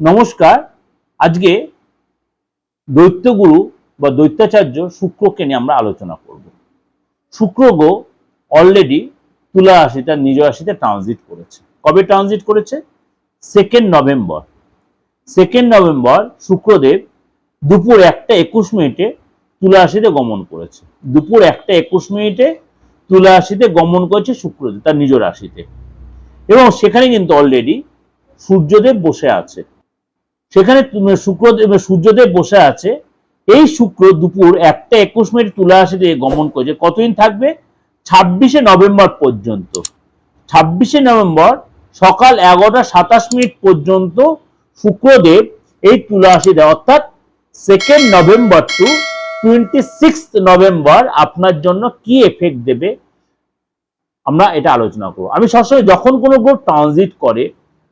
নমস্কার। আজকে দৈত্যগুরু বা দৈত্যাচার্য শুক্রকে নিয়ে আমরা আলোচনা করব। শুক্র গো অলরেডি তুলা রাশি তার নিজ রাশিতে ট্রানজিট করেছে। কবে ট্রানজিট করেছে? সেকেন্ড নভেম্বর সেকেন্ড নভেম্বর শুক্রদেব দুপুর একটা একুশ মিনিটে তুলা রাশিতে গমন করেছে। দুপুর একটা একুশ মিনিটে তুলা রাশিতে গমন করেছে শুক্রদেব, তার নিজ রাশিতে। এবং সেখানে কিন্তু অলরেডি সূর্যদেব বসে আছে। সেখানে শুক্রদেব সূর্যদেব বসে আছে। এই শুক্র দুপুর একটা একুশ মিনিট তুলা রাশিতে গমন করেছে কতদিন থাকবে? ছাব্বিশে নভেম্বর পর্যন্ত। ছাব্বিশে নভেম্বর সকাল এগারোটা সাতাশ মিনিট পর্যন্ত শুক্রদেব এই তুলা রাশিতে অর্থাৎ second November to twenty six November আপনার জন্য কি এফেক্ট দেবে? আমরা এটা আলোচনা করব। আমি সবসময় যখন কোনো গ্রহ ট্রানজিট করে,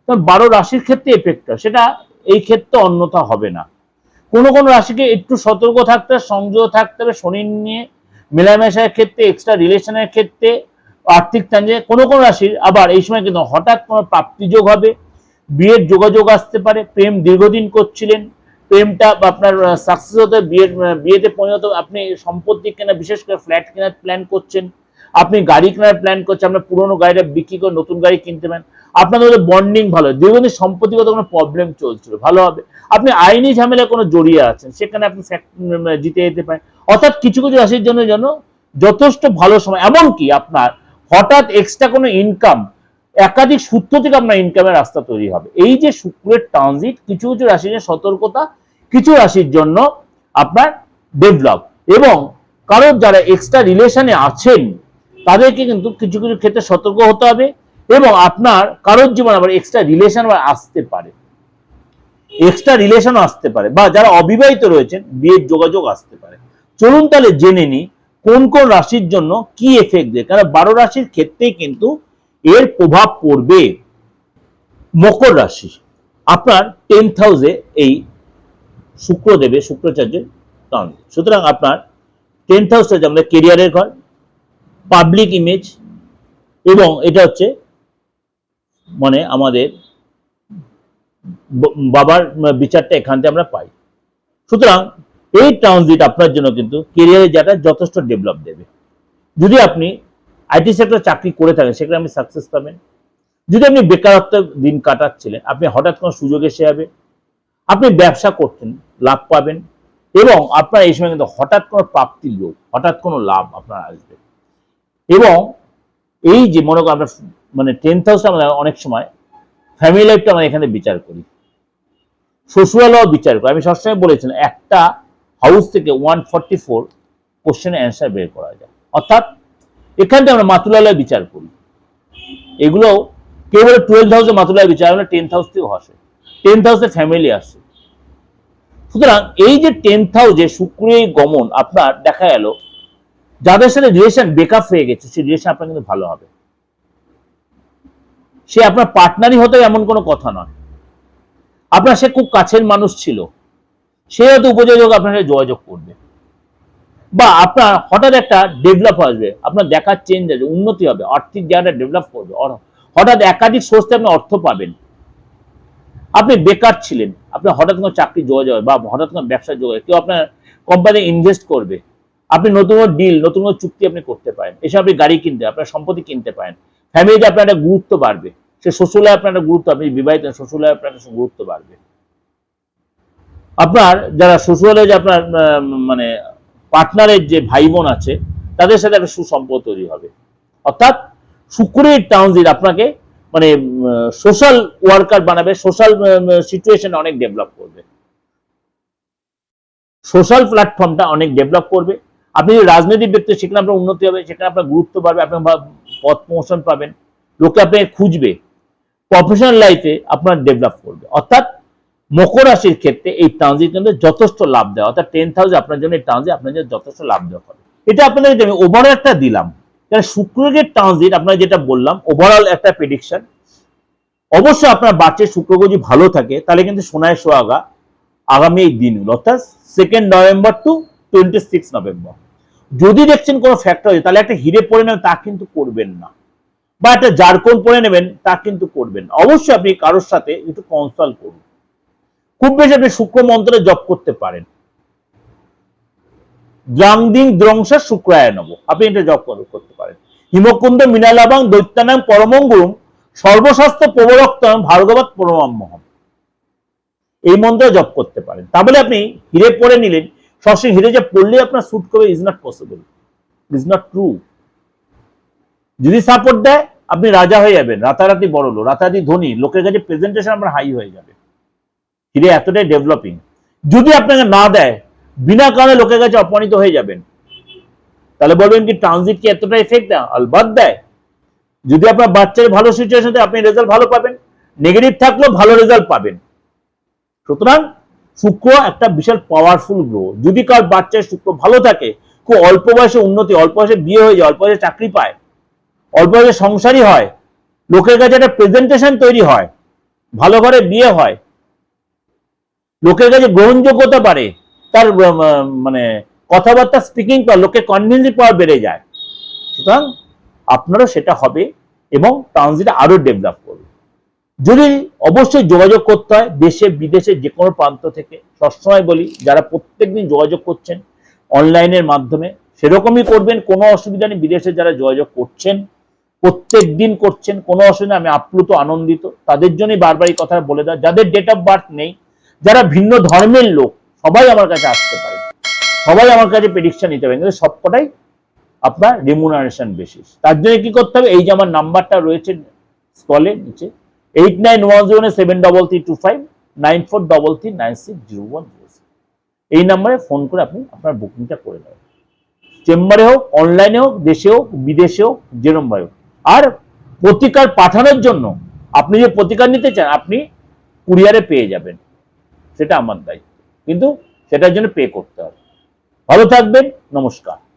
তখন বারো রাশির ক্ষেত্রে এফেক্ট হয় সেটা এই ক্ষেত্রে অন্যথা হবে না। কোনো কোনো রাশিকে একটু সতর্ক থাকতে হবে, সংযত থাকতে হবে শনির নিয়ে মেলামেশার ক্ষেত্রে এক্সট্রা রিলেশনের ক্ষেত্রে, আর্থিক ট্রানজে কোনো কোনো রাশির আবার এই সময় কিন্তু হঠাৎ কোনো প্রাপ্তিযোগ হবে, বিয়ের যোগাযোগ আসতে পারে, প্রেম দীর্ঘদিন করছিলেন, প্রেমটা আপনার সাকসেস হতে বিয়ের বিয়েতে পরিণত আপনি সম্পত্তি কেনা, বিশেষ করে ফ্ল্যাট কেনার প্ল্যান করছেন, আপনি গাড়ি কেনার প্ল্যান করছেন, আপনার পুরোনো গাড়িটা বিক্রি করে নতুন গাড়ি কিনতে পারেন আপনাদের বন্ডিং ভালো দীর্ঘদিন সম্পত্তিগত কোনো প্রবলেম চলছিল, ভালো হবে। আপনি আইনি ঝামেলা কোনো জড়িয়ে আছেন, সেখানে আপনি জিতে যেতে পারেন। অর্থাৎ কিছু কিছু রাশির জন্য যেন যথেষ্ট ভালো সময়, এমনকি আপনার হঠাৎ এক্সট্রা কোনো ইনকাম একাধিক সূত্র থেকে আপনার ইনকামের রাস্তা তৈরি হবে। এই যে শুক্রের ট্রানজিট কিছু কিছু রাশির জন্য সতর্কতা, কিছু রাশির জন্য আপনার ডেভেলপ এবং কারোর যারা এক্সট্রা রিলেশনে আছেন, তাদেরকে কিন্তু কিছু কিছু ক্ষেত্রে সতর্ক হতে হবে। এবং আপনার কারোর জীবন আবার এক্সট্রা রিলেশন আসতে পারে। এক্সট্রা রিলেশন আসতে পারে বা যারা অবিবাহিত রয়েছেন, বিয়ের যোগাযোগ আসতে পারে। চলুন তাহলে জেনে নিই কোন কোন রাশির জন্য কি এফেক্ট দেয়। কারণ বারো রাশির ক্ষেত্রেই কিন্তু এর প্রভাব পড়বে মকর রাশি। আপনার টেন্থ হাউসে এই শুক্র দেবে, শুক্রাচার্যের কারণ সুতরাং আপনার টেন্থ হাউসটা হচ্ছে আমাদের কেরিয়ারের ঘর পাবলিক ইমেজ এবং এটা হচ্ছে মানে আমাদের বাবার বিচারটা এখান থেকে আমরা পাই। সুতরাং এই ট্রানজিট আপনার জন্য কিন্তু কেরিয়ারে যেটা যথেষ্ট ডেভেলপ দেবে। যদি আপনি আইটি সেক্টর চাকরি করে থাকেন, সেখানে আপনি সাকসেস পাবেন। যদি আপনি বেকারত্ব দিন কাটাচ্ছিলেন, আপনি হঠাৎ কোনো সুযোগ এসে যাবে আপনি ব্যবসা করছেন, লাভ পাবেন এবং আপনার এই সময় কিন্তু হঠাৎ কোনো প্রাপ্তির লোক হঠাৎ কোনো লাভ আপনার আসবে। এবং এই যে মনে করেন আমরা মানে টেন্থ হাউসটা আমরা অনেক সময় ফ্যামিলি লাইফটা আমরা এখানে বিচার করি। শ্বশুরালও বিচার করি। আমি সবসময় বলেছিলাম একটা হাউস থেকে ওয়ান ফর্টি ফোর কোশ্চেনের অ্যান্সার বের করা যায়। অর্থাৎ এখান থেকে আমরা মাতুলালয় বিচার করি। এগুলো কেউ বলে টুয়েলভ হাউসে মাতুলায় বিচার আমরা টেন্থ হাউস থেকেও আসে। টেন্থ হাউসে ফ্যামিলি আসে। সুতরাং এই যে টেন্থ হাউসে শুক্রের গমন আপনার দেখা গেল, যাদের সাথে রিলেশন বেকআপ হয়ে গেছে, সেই রিলেশন আপনার কিন্তু ভালো হবে। সে আপনার পার্টনারই হতে এমন কোনো কথা নয়। আপনার সে খুব কাছের মানুষ ছিল। সে হয়তো উপযোগ আপনার সাথে যোগাযোগ করবে। বা আপনার হঠাৎ একটা ডেভেলপ আসবে, আপনার দেখার চেঞ্জ আসবে, উন্নতি হবে, আর্থিক জায়গাটা ডেভেলপ করবে হঠাৎ একাধিক সোর্স থেকে আপনি অর্থ পাবেন। আপনি বেকার ছিলেন, আপনার হঠাৎ কোনো চাকরি যোগাযোগ বা হঠাৎ কোনো ব্যবসার যোগাযোগ কেউ আপনার কোম্পানি ইনভেস্ট করবে। আপনি নতুন ডিল নতুন চুক্তি আপনি করতে পারেন। এসব আপনি গাড়ি কিনতে, আপনার সম্পত্তি কিনতে পারেন। ফ্যামিলিতে আপনার একটা গুরুত্ব বাড়বে। সে শ্বশুরালয়ে আপনার একটা গুরুত্ব, আপনি বিবাহিত শ্বশুরালয়ে আপনার গুরুত্ব বাড়বে। আপনার যারা শ্বশুরালয়ে যে আপনার মানে পার্টনারের যে ভাই বোন আছে, তাদের সাথে একটা সুসম্পর্ক তৈরি হবে। অর্থাৎ শুক্রের ট্রানজিট আপনাকে মানে সোশ্যাল ওয়ার্কার বানাবে সোশ্যাল সিচুয়েশন অনেক ডেভেলপ করবে। সোশ্যাল প্ল্যাটফর্মটা অনেক ডেভেলপ করবে। আপনি যদি রাজনৈতিক ব্যক্তি, সেখানে আপনার উন্নতি হবে, সেখানে আপনার গুরুত্ব বাড়বে, আপনি পথ প্রমোশন পাবেন লোকে আপনাকে খুঁজবে প্রফেশনাল লাইফে আপনার ডেভেলপ করবে। অর্থাৎ মকর রাশির ক্ষেত্রে এই ট্রানজিট কিন্তু যথেষ্ট লাভ দেওয়া, অর্থাৎ টেন থাউজেন্ড আপনার জন্য এই ট্রানজিট আপনার জন্য যথেষ্ট লাভ দেওয়া হবে এটা আপনাদেরকে আমি ওভারঅল একটা দিলাম কারণ শুক্রের ট্রানজিট আপনার যেটা বললাম ওভারঅল একটা প্রেডিকশন অবশ্যই আপনার বাচ্চার শুক্র যদি ভালো থাকে, তাহলে কিন্তু সোনায় সোহাগা আগামী এই দিনগুলো, অর্থাৎ second November to twenty six November যদি দেখছেন কোনো ফ্যাক্টর হয় তাহলে একটা হিরে পড়ে নেবেন, তা কিন্তু করবেন না। বা একটা জারকোন পরে নেবেন, তা কিন্তু করবেন অবশ্যই আপনি কারোর সাথে একটু কনসাল্ট করুন। খুব বেশি আপনি শুক্র মন্ত্রে জপ করতে পারেন। দ্রাংদিং দ্রংসা শুক্রায় নব আপনি এটা জপ করতে পারেন। হিমকুন্দ মিনালাবাং দৈত্যানাং পরমঙ্গুরুম সর্বশাস্ত্র প্রবরক্তম ভার্গবত পরমাম্মহম। এই মন্ত্র জপ করতে পারেন। তাহলে আপনি হিরে পরে নিলেন সরাসরি হিরে যে পড়লে আপনার স্যুট করবে is not possible is not true যদি সাপোর্ট দেয়, আপনি রাজা হয়ে যাবেন, রাতারাতি বড় লোক, রাতারাতি ধনী, লোকের কাছে প্রেজেন্টেশন আপনার হাই হয়ে যাবে। হিরে এতটাই ডেভেলপিং যদি আপনাকে না দেয়, বিনা কারণে লোকের কাছে অপমানিত হয়ে যাবেন। তাহলে বলবেন কি ট্রানজিট কি এতটা এফেক্ট দেয় আলবাদ দেয়। যদি আপনার বাচ্চার ভালো সিচুয়েশন আপনি রেজাল্ট ভালো পাবেন। নেগেটিভ থাকলেও ভালো রেজাল্ট পাবেন। সুতরাং শুক্র একটা বিশাল পাওয়ারফুল গ্রহ। যদি কার বাচ্চার শুক্র ভালো থাকে, খুব অল্প বয়সে উন্নতি, অল্প বয়সে বিয়ে হয়ে যায়, অল্প বয়সে চাকরি পায়, অল্প বয়সে সংসারই হয়, লোকের কাছে একটা প্রেজেন্টেশন তৈরি হয়, ভালো ঘরে বিয়ে হয়, লোকের কাছে গ্রহণযোগ্যতা বাড়ে, তার মানে কথাবার্তা স্পিকিং পাওয়ার লোকের কনভিন্সিং পাওয়ার বেড়ে যায়। সুতরাং আপনারও সেটা হবে এবং ট্রানজিট আরও ডেভেলপ যদি অবশ্যই যোগাযোগ করতে হয়, দেশে, বিদেশে যে কোনো প্রান্ত থেকে, সবসময় বলি, যারা প্রত্যেকদিন যোগাযোগ করছেন অনলাইনের মাধ্যমে, সেরকমই করবেন, কোনো অসুবিধা নেই, বিদেশে যারা যোগাযোগ করছেন প্রত্যেক দিন করছেন, কোনো অসুবিধা আমি আপ্লুত, আনন্দিত, তাদের জন্যই বারবার এই কথা বলে দেওয়া, যাদের ডেট অফ বার্থ নেই, যারা ভিন্ন ধর্মের লোক, সবাই আমার কাছে আসতে পারে। সবাই আমার কাছে প্রেডিকশন নিতে পারেন কিন্তু সবকটাই আপনার রেমুনারেশন বেসিস তার জন্য কি করতে হবে? এই যে আমার নাম্বারটা রয়েছে স্কলে নিচে eight nine one zero seven double three two five nine four double three nine six zero one zero এই নাম্বারে ফোন করে আপনি আপনার বুকিংটা করে নেবেন। চেম্বারে হোক, অনলাইনে হোক, দেশে হোক, বিদেশে হোক যেরম ভাবে হোক। আর প্রতিকার পাঠানোর জন্য আপনি যে প্রতিকার নিতে চান, আপনি কুরিয়ারে পেয়ে যাবেন। সেটা আমার দায়িত্ব। কিন্তু সেটার জন্য পে করতে হবে। ভালো থাকবেন, নমস্কার।